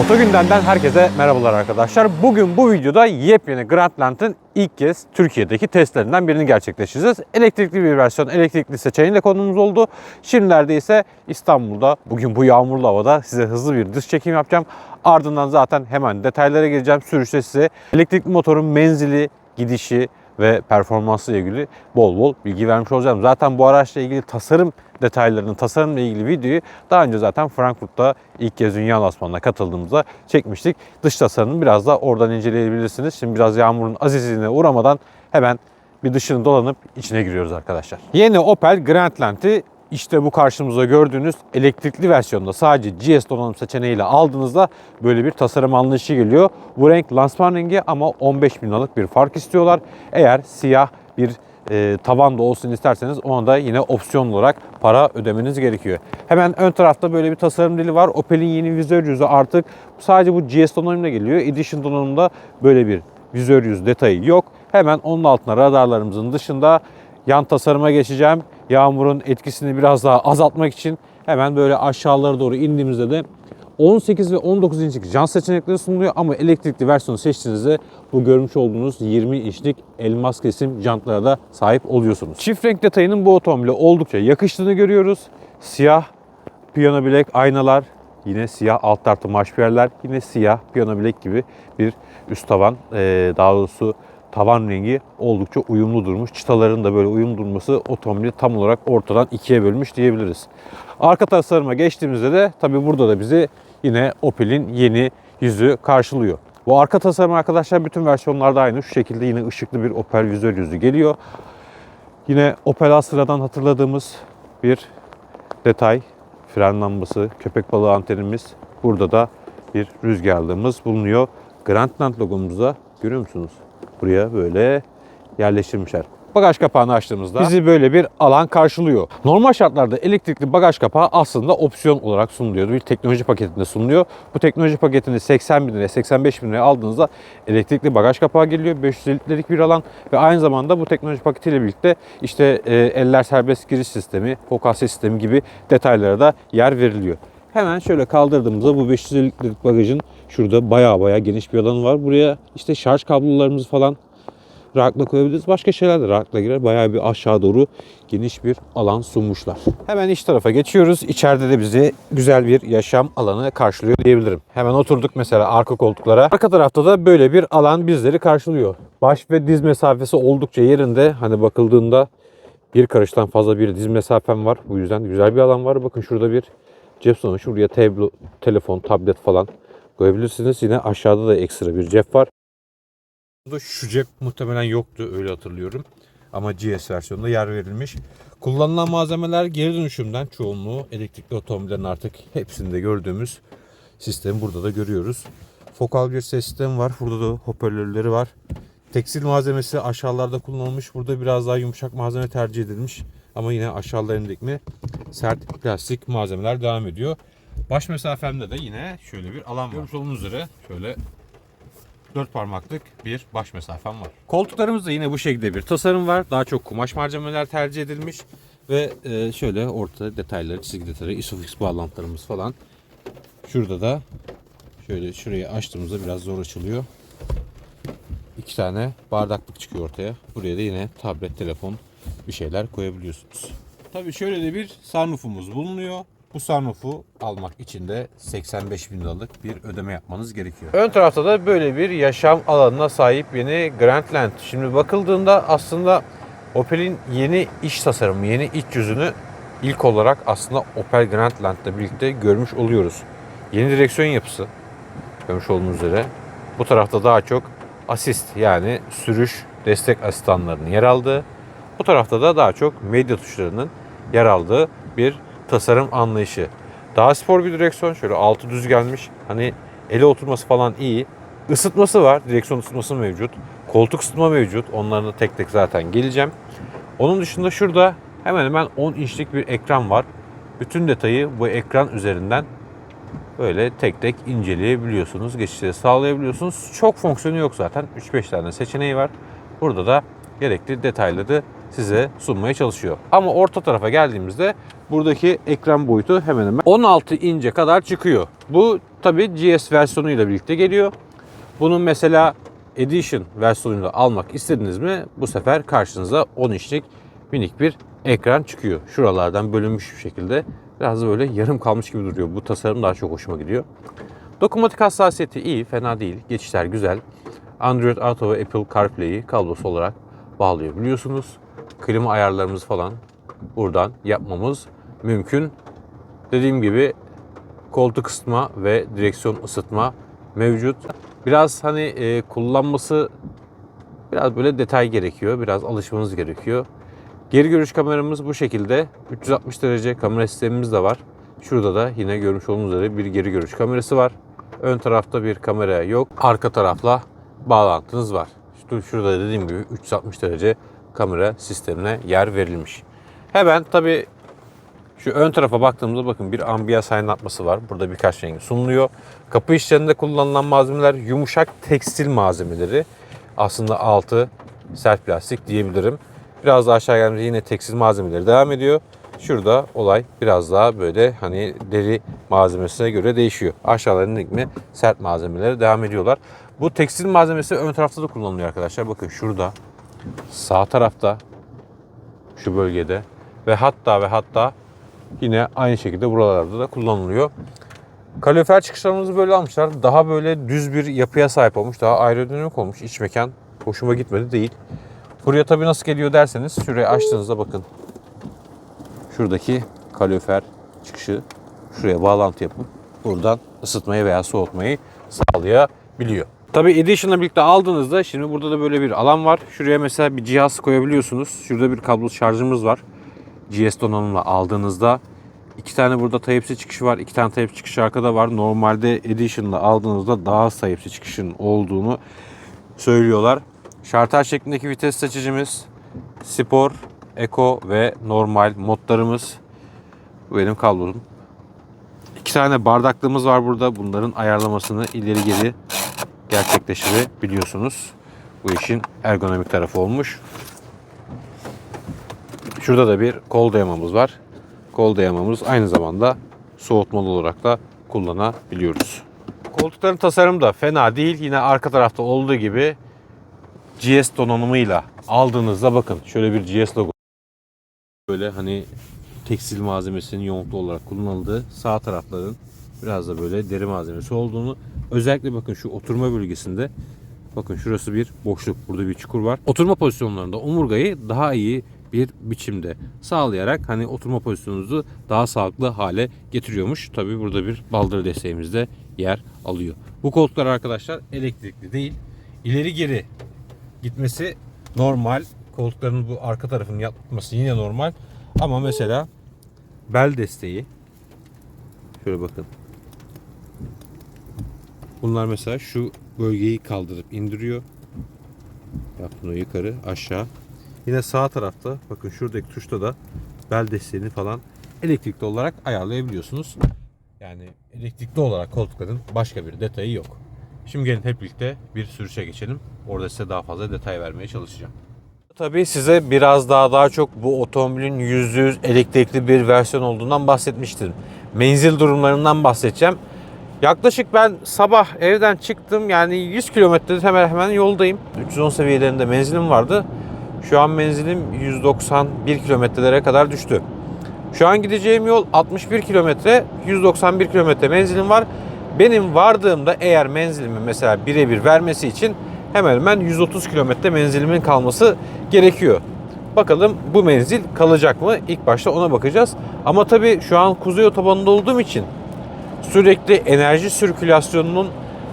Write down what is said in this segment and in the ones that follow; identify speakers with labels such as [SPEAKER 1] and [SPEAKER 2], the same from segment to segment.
[SPEAKER 1] Otogünden'den herkese merhabalar arkadaşlar. Bugün bu videoda yepyeni Grandland'ın ilk kez Türkiye'deki testlerinden birini gerçekleştireceğiz. Elektrikli bir versiyon, elektrikli seçeneğiyle konumuz oldu. Şimdilerde ise İstanbul'da bugün bu yağmurlu havada size hızlı bir dış çekim yapacağım. Ardından zaten hemen detaylara gireceğim. Sürüşte size elektrikli motorun menzili, gidişi ve performansı ile ilgili bol bol bilgi vermiş olacağım. Zaten bu araçla ilgili tasarım detaylarını, tasarımla ilgili videoyu daha önce zaten Frankfurt'ta ilk kez Dünya Lansmanı'na katıldığımızda çekmiştik. Dış tasarımını biraz da oradan inceleyebilirsiniz. Şimdi biraz yağmurun azizliğine uğramadan hemen bir dışını dolanıp içine giriyoruz arkadaşlar. Yeni Opel Grandland'i işte bu karşımızda gördüğünüz elektrikli versiyonda sadece GS donanım seçeneğiyle aldığınızda böyle bir tasarım anlayışı geliyor. Bu renk lansman rengi ama 15 bin liralık bir fark istiyorlar. Eğer siyah bir e, tavan da olsun isterseniz ona da yine opsiyon olarak para ödemeniz gerekiyor. Hemen ön tarafta böyle bir tasarım dili var. Opel'in yeni vizör yüzü artık sadece bu GS donanımla geliyor. Edition donanımda böyle bir vizör yüz detayı yok. Hemen onun altına radarlarımızın dışında yan tasarıma geçeceğim. Yağmurun etkisini biraz daha azaltmak için hemen böyle aşağılara doğru indiğimizde de 18 ve 19 inçlik jant seçenekleri sunuluyor ama elektrikli versiyonu seçtiğinizde bu görmüş olduğunuz 20 inçlik elmas kesim jantlara da sahip oluyorsunuz. Çift renk detayının bu otomobile oldukça yakıştığını görüyoruz. Siyah piyano bilek aynalar, yine siyah alt tarafta marşpiyerler, yine siyah piyano bilek gibi bir üst tavan, daha doğrusu tavan rengi oldukça uyumlu durmuş. Çıtaların da böyle uyum durması otomobili tam olarak ortadan ikiye bölmüş diyebiliriz. Arka tasarıma geçtiğimizde de tabi burada da bizi yine Opel'in yeni yüzü karşılıyor. Bu arka tasarım arkadaşlar bütün versiyonlarda aynı. Şu şekilde yine ışıklı bir Opel vizör yüzü geliyor. Yine Opel Astra'dan hatırladığımız bir detay. Fren lambası, köpek balığı antenimiz. Burada da bir rüzgarlığımız bulunuyor. Grandland logomuzu görüyor musunuz? Buraya böyle yerleştirmişler. Bagaj kapağını açtığımızda bizi böyle bir alan karşılıyor. Normal şartlarda elektrikli bagaj kapağı aslında opsiyon olarak sunuluyor. Bir teknoloji paketinde sunuluyor. Bu teknoloji paketini 80 bin liraya, 85 bin liraya aldığınızda elektrikli bagaj kapağı geliyor. 550 litrelik bir alan ve aynı zamanda bu teknoloji paketiyle birlikte işte e, eller serbest giriş sistemi, fokal sistemi gibi detaylara da yer veriliyor. Hemen şöyle kaldırdığımızda bu 550 litrelik bagajın şurada baya baya geniş bir alanı var. Buraya işte şarj kablolarımızı falan rahatlıkla koyabiliriz. Başka şeyler de rahatlıkla girer. Bayağı bir aşağı doğru geniş bir alan sunmuşlar. Hemen iç tarafa geçiyoruz. İçeride de bizi güzel bir yaşam alanı karşılıyor diyebilirim. Hemen oturduk mesela arka koltuklara. Arka tarafta da böyle bir alan bizleri karşılıyor. Baş ve diz mesafesi oldukça yerinde. Hani bakıldığında bir karıştan fazla bir diz mesafem var. Bu yüzden güzel bir alan var. Bakın şurada bir cep sonu. Şuraya tablo, telefon, tablet falan koyabilirsiniz. Yine aşağıda da ekstra bir cep var. Burada şu cep muhtemelen yoktu öyle hatırlıyorum. Ama GS versiyonunda yer verilmiş. Kullanılan malzemeler geri dönüşümden çoğunluğu elektrikli otomobillerin artık hepsinde gördüğümüz sistemi burada da görüyoruz. Fokal bir ses sistemi var. Burada da hoparlörleri var. Tekstil malzemesi aşağılarda kullanılmış. Burada biraz daha yumuşak malzeme tercih edilmiş. Ama yine aşağılarındaki mi sert plastik malzemeler devam ediyor. Baş mesafemde de yine şöyle bir alan var. Görmüş olduğunuz üzere şöyle 4 parmaklık bir baş mesafem var. Koltuklarımızda yine bu şekilde bir tasarım var. Daha çok kumaş malzemeler tercih edilmiş. Ve e, şöyle orta detayları, çizgi detayları, isofix bağlantılarımız falan. Şurada da şöyle şurayı açtığımızda biraz zor açılıyor. İki tane bardaklık çıkıyor ortaya. Buraya da yine tablet, telefon bir şeyler koyabiliyorsunuz. Tabii şöyle de bir sunroofumuz bulunuyor. Bu sunroof'u almak için de 85 bin liralık bir ödeme yapmanız gerekiyor. Ön tarafta da böyle bir yaşam alanına sahip yeni Grandland. Şimdi bakıldığında aslında Opel'in yeni iç tasarımı, yeni iç yüzünü ilk olarak aslında Opel Grandland'la birlikte görmüş oluyoruz. Yeni direksiyon yapısı görmüş olduğunuz üzere. Bu tarafta daha çok asist yani sürüş destek asistanlarının yer aldığı. Bu tarafta da daha çok medya tuşlarının yer aldığı bir tasarım anlayışı. Daha spor bir direksiyon. Şöyle altı düz gelmiş. Hani ele oturması falan iyi. Isıtması var. Direksiyon ısıtması mevcut. Koltuk ısıtma mevcut. Onlarına tek tek zaten geleceğim. Onun dışında şurada hemen hemen 10 inçlik bir ekran var. Bütün detayı bu ekran üzerinden böyle tek tek inceleyebiliyorsunuz. Geçişleri sağlayabiliyorsunuz. Çok fonksiyonu yok zaten. 3-5 tane seçeneği var. Burada da gerekli detayları size sunmaya çalışıyor. Ama orta tarafa geldiğimizde buradaki ekran boyutu hemen hemen 16 ince kadar çıkıyor. Bu tabi GS versiyonuyla birlikte geliyor. Bunun mesela Edition versiyonunu almak istediniz mi bu sefer karşınıza 10 inçlik minik bir ekran çıkıyor. Şuralardan bölünmüş bir şekilde biraz böyle yarım kalmış gibi duruyor. Bu tasarım daha çok hoşuma gidiyor. Dokunmatik hassasiyeti iyi, fena değil. Geçişler güzel. Android Auto ve Apple CarPlay'i kablosuz olarak bağlıyor biliyorsunuz. Klima ayarlarımız falan buradan yapmamız mümkün. Dediğim gibi koltuk ısıtma ve direksiyon ısıtma mevcut. Biraz hani e, kullanması biraz böyle detay gerekiyor. Biraz alışmanız gerekiyor. Geri görüş kameramız bu şekilde. 360 derece kamera sistemimiz de var. Şurada da yine görmüş olduğunuz üzere bir geri görüş kamerası var. Ön tarafta bir kamera yok. Arka tarafla bağlantınız var. Şu- Şurada dediğim gibi 360 derece kamera sistemine yer verilmiş. Hemen tabi şu ön tarafa baktığımızda bakın bir ambiyans aydınlatması var. Burada birkaç rengi sunuluyor. Kapı işlerinde kullanılan malzemeler yumuşak tekstil malzemeleri. Aslında altı sert plastik diyebilirim. Biraz daha aşağı gelince yine tekstil malzemeleri devam ediyor. Şurada olay biraz daha böyle hani deri malzemesine göre değişiyor. Aşağılarında mi sert malzemeleri devam ediyorlar. Bu tekstil malzemesi ön tarafta da kullanılıyor arkadaşlar. Bakın şurada sağ tarafta şu bölgede ve hatta ve hatta yine aynı şekilde buralarda da kullanılıyor. Kalorifer çıkışlarımızı böyle almışlar. Daha böyle düz bir yapıya sahip olmuş. Daha aerodinamik olmuş. İç mekan hoşuma gitmedi değil. Buraya tabii nasıl geliyor derseniz şurayı açtığınızda bakın. Şuradaki kalorifer çıkışı şuraya bağlantı yapıp buradan ısıtmayı veya soğutmayı sağlayabiliyor. Tabii Edition'la birlikte aldığınızda şimdi burada da böyle bir alan var. Şuraya mesela bir cihaz koyabiliyorsunuz. Şurada bir kablosuz şarjımız var. GS donanımla aldığınızda iki tane burada Type-C çıkışı var. iki tane Type-C çıkışı arkada var. Normalde Edition'la aldığınızda daha az Type-C çıkışının olduğunu söylüyorlar. Şartel şeklindeki vites seçicimiz, spor, eco ve normal modlarımız. Bu benim kablom. İki tane bardaklığımız var burada. Bunların ayarlamasını ileri geri gerçekleştirebiliyorsunuz. Bu işin ergonomik tarafı olmuş. Şurada da bir kol dayamamız var. Kol dayamamız aynı zamanda soğutmalı olarak da kullanabiliyoruz. Koltukların tasarımı da fena değil. Yine arka tarafta olduğu gibi GS donanımıyla aldığınızda bakın şöyle bir GS logo. Böyle hani tekstil malzemesinin yoğunluklu olarak kullanıldığı sağ tarafların biraz da böyle deri malzemesi olduğunu özellikle bakın şu oturma bölgesinde bakın şurası bir boşluk burada bir çukur var. Oturma pozisyonlarında omurgayı daha iyi bir biçimde sağlayarak hani oturma pozisyonunuzu daha sağlıklı hale getiriyormuş. Tabi burada bir baldır desteğimiz de yer alıyor. Bu koltuklar arkadaşlar elektrikli değil. İleri geri gitmesi normal. Koltukların bu arka tarafının yapması yine normal. Ama mesela bel desteği şöyle bakın. Bunlar mesela şu bölgeyi kaldırıp indiriyor. Yaptığını yukarı aşağı. Yine sağ tarafta bakın şuradaki tuşta da bel desteğini falan elektrikli olarak ayarlayabiliyorsunuz. Yani elektrikli olarak koltukların başka bir detayı yok. Şimdi gelin hep birlikte bir sürüşe geçelim. Orada size daha fazla detay vermeye çalışacağım. Tabii size biraz daha daha çok bu otomobilin %100 elektrikli bir versiyon olduğundan bahsetmiştim. Menzil durumlarından bahsedeceğim. Yaklaşık ben sabah evden çıktım yani 100 kilometrede hemen hemen yoldayım. 310 seviyelerinde menzilim vardı. Şu an menzilim 191 kilometrelere kadar düştü. Şu an gideceğim yol 61 kilometre, 191 kilometre menzilim var. Benim vardığımda eğer menzilimi mesela birebir vermesi için hemen hemen 130 kilometre menzilimin kalması gerekiyor. Bakalım bu menzil kalacak mı? İlk başta ona bakacağız. Ama tabii şu an kuzey otobanında olduğum için sürekli enerji sirkülasyonunun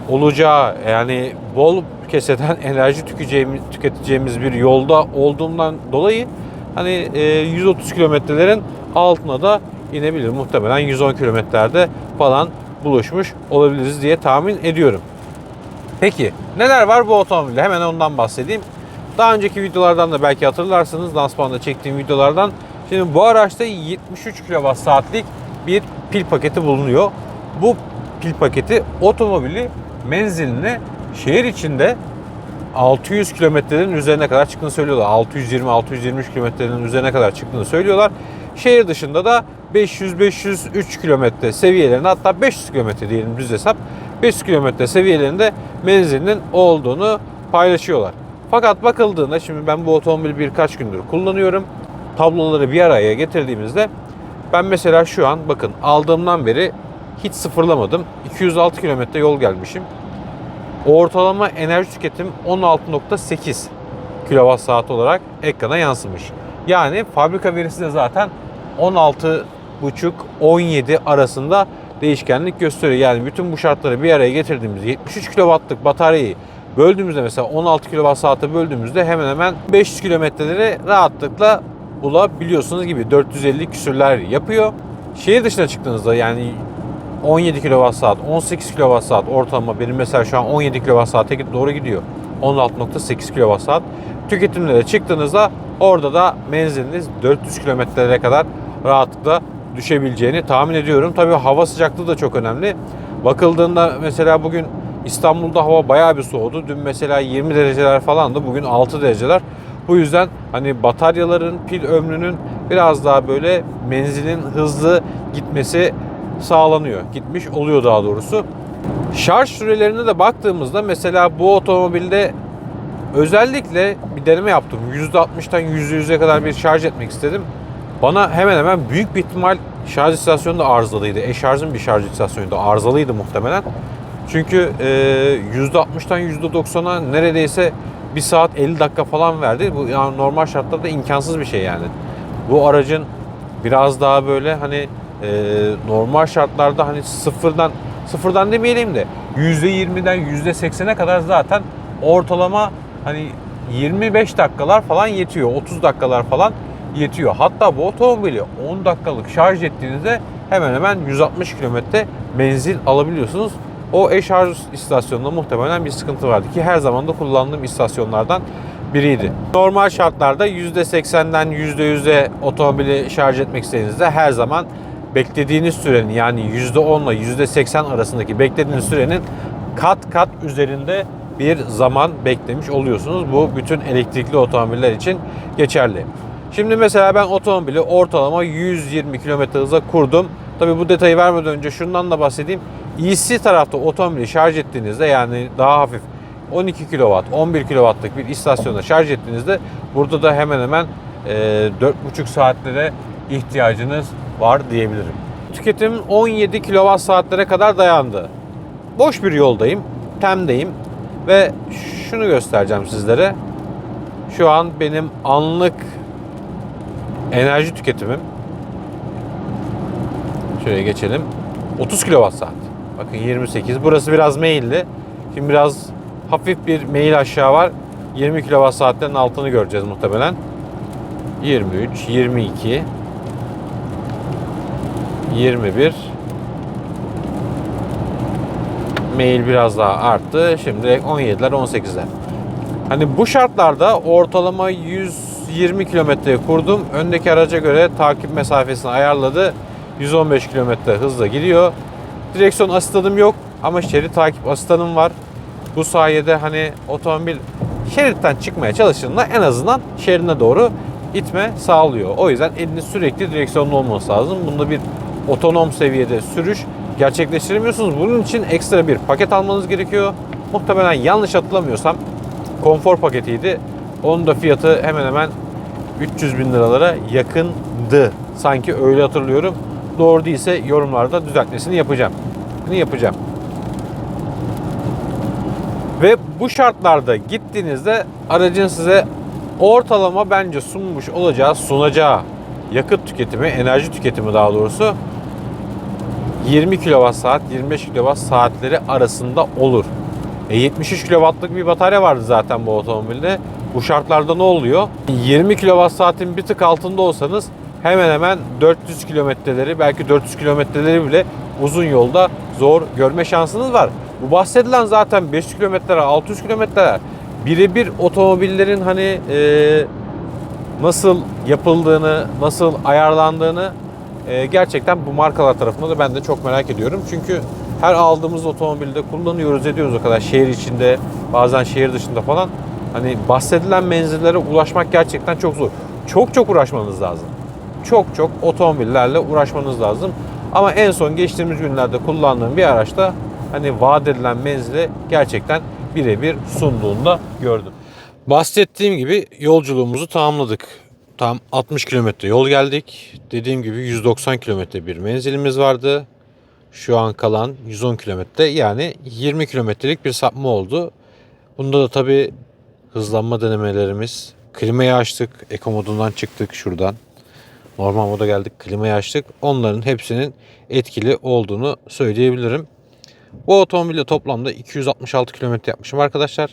[SPEAKER 1] olacağı yani bol keseden enerji tüketeceğimiz, tüketeceğimiz bir yolda olduğumdan dolayı hani e, 130 kilometrelerin altına da inebilir. Muhtemelen 110 kilometrelerde falan buluşmuş olabiliriz diye tahmin ediyorum. Peki neler var bu otomobilde? Hemen ondan bahsedeyim. Daha önceki videolardan da belki hatırlarsınız. Lansmanda çektiğim videolardan. Şimdi bu araçta 73 kWh saatlik bir pil paketi bulunuyor. Bu pil paketi otomobili menziline şehir içinde 600 kilometrenin üzerine kadar çıktığını söylüyorlar. 620-623 kilometrenin üzerine kadar çıktığını söylüyorlar. Şehir dışında da 500-503 kilometre seviyelerinde hatta 500 kilometre diyelim düz hesap 500 kilometre seviyelerinde menzilinin olduğunu paylaşıyorlar. Fakat bakıldığında şimdi ben bu otomobili birkaç gündür kullanıyorum. Tabloları bir araya getirdiğimizde ben mesela şu an bakın aldığımdan beri hiç sıfırlamadım. 206 kilometre yol gelmişim. Ortalama enerji tüketim 16.8 kWh saat olarak ekrana yansımış. Yani fabrika verisi de zaten 16.5-17 arasında değişkenlik gösteriyor. Yani bütün bu şartları bir araya getirdiğimizde 73 kW'lık bataryayı böldüğümüzde mesela 16 kWh'a böldüğümüzde hemen hemen 500 kilometreleri rahatlıkla bulabiliyorsunuz gibi 450 küsürler yapıyor. Şehir dışına çıktığınızda yani 17 kWh, 18 kWh ortalama benim mesela şu an 17 kWh'e doğru gidiyor. 16.8 kWh. Tüketimlere çıktığınızda orada da menziliniz 400 kilometrelere kadar rahatlıkla düşebileceğini tahmin ediyorum. Tabii hava sıcaklığı da çok önemli. Bakıldığında mesela bugün İstanbul'da hava bayağı bir soğudu. Dün mesela 20 dereceler falandı. Bugün 6 dereceler. Bu yüzden hani bataryaların pil ömrünün biraz daha böyle menzilin hızlı gitmesi sağlanıyor. Gitmiş oluyor daha doğrusu. Şarj sürelerine de baktığımızda mesela bu otomobilde özellikle bir deneme yaptım. %60'tan %100'e kadar bir şarj etmek istedim. Bana hemen hemen büyük bir ihtimal şarj istasyonu da arızalıydı. E-şarjın bir şarj istasyonu da arızalıydı muhtemelen. Çünkü e, %60'tan %90'a neredeyse 1 saat 50 dakika falan verdi. Bu yani normal şartlarda imkansız bir şey yani. Bu aracın biraz daha böyle hani normal şartlarda hani sıfırdan sıfırdan demeyelim de %20'den %80'e kadar zaten ortalama hani 25 dakikalar falan yetiyor. 30 dakikalar falan yetiyor. Hatta bu otomobili 10 dakikalık şarj ettiğinizde hemen hemen 160 kilometre menzil alabiliyorsunuz. O e-şarj istasyonunda muhtemelen bir sıkıntı vardı ki her zaman da kullandığım istasyonlardan biriydi. Normal şartlarda %80'den %100'e otomobili şarj etmek istediğinizde her zaman beklediğiniz sürenin yani %10 ile %80 arasındaki beklediğiniz sürenin kat kat üzerinde bir zaman beklemiş oluyorsunuz. Bu bütün elektrikli otomobiller için geçerli. Şimdi mesela ben otomobili ortalama 120 km hıza kurdum. Tabi bu detayı vermeden önce şundan da bahsedeyim. EC tarafta otomobili şarj ettiğinizde yani daha hafif 12 kW, 11 kW'lık bir istasyonda şarj ettiğinizde burada da hemen hemen e, 4,5 saatlere ihtiyacınız var diyebilirim. Tüketim 17 kWh saatlere kadar dayandı. Boş bir yoldayım, temdeyim ve şunu göstereceğim sizlere. Şu an benim anlık enerji tüketimim şöyle geçelim. 30 kWh saat. Bakın 28. Burası biraz meyilli. Şimdi biraz hafif bir meyil aşağı var. 20 kWh saatlerin altını göreceğiz muhtemelen. 23, 22, 21. Meyil biraz daha arttı. Şimdi 17'ler, 18'ler. Hani bu şartlarda ortalama 120 kilometre kurdum. Öndeki araca göre takip mesafesini ayarladı. 115 kilometre hızla gidiyor. Direksiyon asistanım yok ama şerit takip asistanım var. Bu sayede hani otomobil şeritten çıkmaya çalıştığında en azından şeridine doğru itme sağlıyor. O yüzden eliniz sürekli direksiyonlu olması lazım. Bunda bir otonom seviyede sürüş gerçekleştiremiyorsunuz. Bunun için ekstra bir paket almanız gerekiyor. Muhtemelen yanlış hatırlamıyorsam konfor paketiydi. Onun da fiyatı hemen hemen 300 bin liralara yakındı. Sanki öyle hatırlıyorum. Doğru değilse yorumlarda düzeltmesini yapacağım. Bunu yapacağım. Ve bu şartlarda gittiğinizde aracın size ortalama bence sunmuş olacağı, sunacağı yakıt tüketimi, enerji tüketimi daha doğrusu 20 kWh saat, 25 kWh saatleri arasında olur. E 73 kW'lık bir batarya vardı zaten bu otomobilde. Bu şartlarda ne oluyor? 20 kWh saatin bir tık altında olsanız hemen hemen 400 kilometreleri belki 400 kilometreleri bile uzun yolda zor görme şansınız var. Bu bahsedilen zaten 500 kilometreler, 600 kilometreler birebir otomobillerin hani e, nasıl yapıldığını, nasıl ayarlandığını e, gerçekten bu markalar tarafında da ben de çok merak ediyorum. Çünkü her aldığımız otomobilde kullanıyoruz ediyoruz o kadar şehir içinde bazen şehir dışında falan. Hani bahsedilen menzillere ulaşmak gerçekten çok zor. Çok çok uğraşmanız lazım. çok çok otomobillerle uğraşmanız lazım. Ama en son geçtiğimiz günlerde kullandığım bir araçta hani vaat edilen menzili gerçekten birebir sunduğunda gördüm. Bahsettiğim gibi yolculuğumuzu tamamladık. Tam 60 kilometre yol geldik. Dediğim gibi 190 kilometre bir menzilimiz vardı. Şu an kalan 110 kilometre yani 20 kilometrelik bir sapma oldu. Bunda da tabii hızlanma denemelerimiz. Klimayı açtık. Eko modundan çıktık şuradan. Normal moda geldik. Klimayı açtık. Onların hepsinin etkili olduğunu söyleyebilirim. Bu otomobille toplamda 266 kilometre yapmışım arkadaşlar.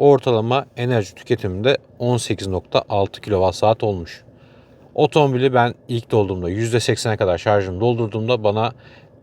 [SPEAKER 1] Ortalama enerji tüketiminde 18.6 kWh olmuş. Otomobili ben ilk dolduğumda %80'e kadar şarjını doldurduğumda bana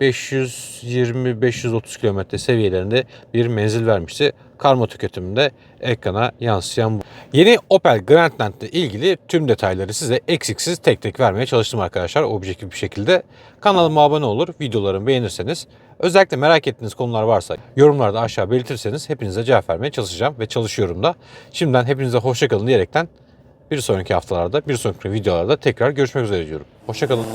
[SPEAKER 1] 520-530 kilometre seviyelerinde bir menzil vermişti. Karma tüketiminde ekrana yansıyan bu. Yeni Opel Grandland ile ilgili tüm detayları size eksiksiz tek tek vermeye çalıştım arkadaşlar objektif bir şekilde. Kanalıma abone olur, videolarımı beğenirseniz, özellikle merak ettiğiniz konular varsa yorumlarda aşağı belirtirseniz hepinize cevap vermeye çalışacağım ve çalışıyorum da. Şimdiden hepinize hoşçakalın diyerekten bir sonraki haftalarda, bir sonraki videolarda tekrar görüşmek üzere diyorum. Hoşçakalın.